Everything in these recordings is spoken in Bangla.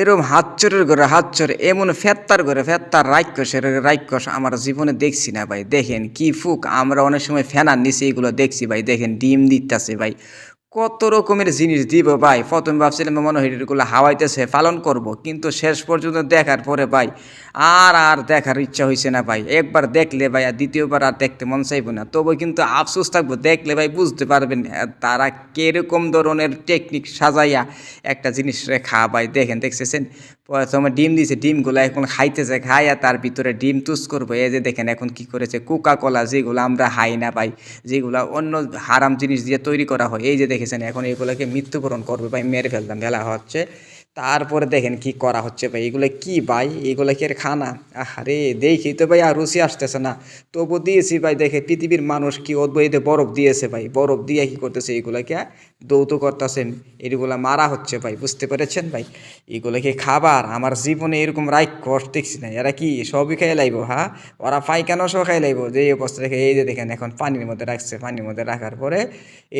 এরম হাত চোরের ঘরে হাত চোর এমন ফেত্তার ঘরে, ফেত্তার রাক্ষস রাক্ষস আমার জীবনে দেখছি না ভাই। দেখেন কি ফুক, আমরা অনেক সময় ফেনার নিচে এগুলো দেখছি ভাই। দেখেন ডিম দিতেছে ভাই। কত রকমের জিনিস দিব ভাই? প্রথমে ভাবছিলাম মনে হয় এগুলো হাওয়াইতেছে, পালন করব। কিন্তু শেষ পর্যন্ত দেখার পরে ভাই, আর আর দেখার ইচ্ছা হয়েছে না ভাই। একবার দেখলে ভাই, আর দ্বিতীয়বার আর দেখতে মন চাইব না। তবু কিন্তু আফসোস থাকব, দেখলে ভাই বুঝতে পারবেন তারা কীরকম ধরনের টেকনিক সাজাইয়া একটা জিনিস রেখা ভাই, দেখেন দেখছেন প্রথমে ডিম দিয়েছে ডিমগুলো এখন খাইতেছে, খাইয়া তার ভিতরে ডিম তুস করব। এই যে দেখেন এখন কি করেছে কোকা কোলা যেগুলো আমরা হাই না পাই যেগুলো অন্য হারাম জিনিস দিয়ে তৈরি করা হয়, এই যে দেখেছেন এখন এগুলোকে মৃত্যুবরণ করবে ভাই, মেরে ফেলতাম বেলা হচ্ছে। তারপরে দেখেন কি করা হচ্ছে ভাই, এগুলো কি ভাই? এগুলো কি আর খানা? আরে দেখি তো ভাই, আর রুচি আসতেছে না। তবু দিয়েছি ভাই, দেখে পৃথিবীর মানুষ কি অদ্বৈতে বরফ দিয়েছে ভাই? বরফ দিয়ে কি করতেছে? এগুলোকে দৌত করতেছেন। এগুলো মারা হচ্ছে ভাই, বুঝতে পেরেছেন ভাই? এগুলো কি খাবার, আমার জীবনে এরকম রাইক কষ্ট দেখছি না। এরা কি, সবই খাই লাইব হ্যাঁ? ওরা পাইকানো সব খাই লাইব। যে এই অবস্থা দেখে, এই যে দেখেন এখন পানির মধ্যে রাখছে, পানির মধ্যে রাখার পরে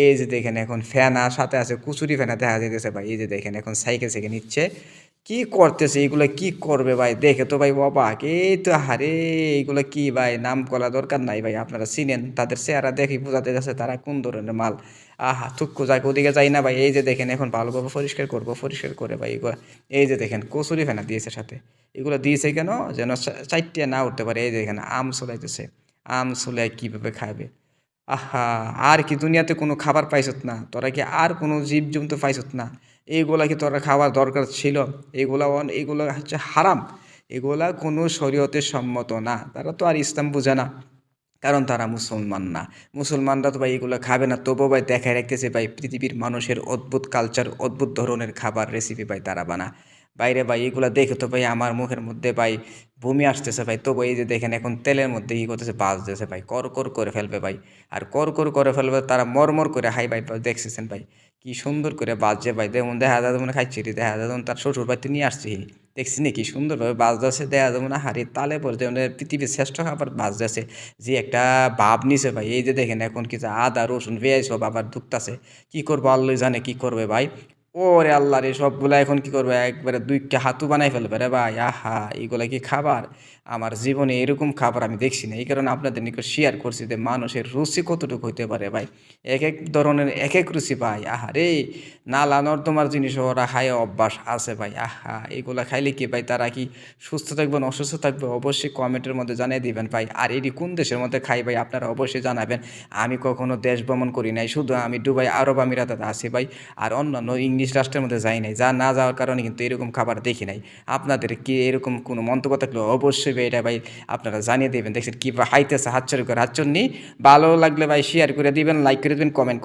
এই যে দেখেন এখন ফ্যানা সাথে আছে কুচুরি ফ্যানা দেখা যাইতেছে ভাই। এই যে দেখেন এখন সাইকেল সাইকেল নিচ্ছে। কি করতেছে? এগুলো কি করবে ভাই? দেখে তো ভাই অবাক। এই তো হারে এইগুলো কি ভাই? নাম করা দরকার নাই ভাই, আপনারা চিনেন, তাদের চেহারা দেখে বোঝাতে যাচ্ছে তারা কোন ধরনের মাল। আহা থুক্কু যাক, ওদিকে যাই না ভাই। এই যে দেখেন, এখন ভালোভাবে পরিষ্কার করব, পরিষ্কার করে ভাই এগুলো। এই যে দেখেন, কচুরি ফেনা দিয়েছে সাথে। এগুলো দিয়েছে কেন? যেন চা- চারটিয়া না উঠতে পারে। এই যে দেখেন, আম চলাইতেছে আম চলে কীভাবে খাবে আহা, আর কি দুনিয়াতে কোনো খাবার পাইছত না। তোরা কি আর কোনো জীবজন্তু পাইছত না? এইগুলা কি তোরা খাওয়ার দরকার ছিল? এগুলা এগুলো হচ্ছে হারাম। এগুলা কোনো শরীয়তে সম্মত না। তারা তো আর ইসলাম বোঝে না। কারণ তারা মুসলমান না। মুসলমানরা তো ভাই এগুলো খাবে না। তবুও ভাই দেখায় রাখতেছে ভাই পৃথিবীর মানুষের অদ্ভুত কালচার অদ্ভুত ধরনের খাবার রেসিপি ভাই তারা বানা বাইরে ভাই, এগুলো দেখে তো ভাই আমার মুখের মধ্যে ভাই বমি আসতেছে ভাই। তবু এই যে দেখেন এখন তেলের মধ্যে ই করতেছে বাজতেছে ভাই। কর কর করে ফেলবে ভাই। আর কর কর করে ফেলবে, তারা মরমর করে হাই ভাই দেখতেছেন ভাই। কি সুন্দর করে বাজছে ভাই, যেমন দেখা যায় মনে খাইছি দেখা যায় তার শ্বশুর বাড়িতে নিয়ে আসছি। দেখছি নাকি সুন্দরভাবে বাজতেছে দেখা যাবে না হাড়ি তালে পরে যেমন পৃথিবীর শ্রেষ্ঠ খাবার বাজতেছে যে একটা ভাব নিছে ভাই, এই যে দেখেন এখন কিছু আদা, রসুন, পেঁয়াজ সব আবার ঢুকতাছে কী করব আল্লাহ জানে কি করবে ভাই। ওরে আল্লাহ রে, সবগুলা এখন কি করবে? একবারে দুইটা হাতু বানাই ফেলবে রে ভাই। আহা, এগুলা কি খাবার? আমার জীবনে এরকম খাবার আমি দেখছি না। এই কারণে আপনাদের নিকট শেয়ার করছি যে মানুষের রুচি কতটুকু হইতে পারে ভাই। এক এক ধরনের এক এক রুচি ভাই আহা রে নালা নর্দমার জিনিস, ওরা খায় অভ্যাস আছে ভাই। আহা, এগুলা খাইলে কি ভাই তারা কি সুস্থ থাকবে না অসুস্থ থাকবে? অবশ্যই কমেন্টের মধ্যে জানিয়ে দিবেন ভাই। আর এটি কোন দেশের মধ্যে খাই ভাই, আপনারা অবশ্যই জানাবেন। আমি কখনো দেশ ভ্রমণ করি নাই, শুধু আমি দুবাই, আরব আমিরাতে আছি ভাই। আর অন্যান্য ইংলিশ রাষ্ট্রের মধ্যে যাই নাই, যা না যাওয়ার কারণে কিন্তু এরকম খাবার দেখি নাই। আপনাদের কি এরকম কোনো মন্তব্য থাকলে অবশ্যই ভাই এটা ভাই আপনারা জানিয়ে দেবেন। দেখছেন কী হাইতেছে হাতচরি করে হাতচর নি ভালো লাগলে ভাই শেয়ার করে দিবেন লাইক করে দেবেন কমেন্ট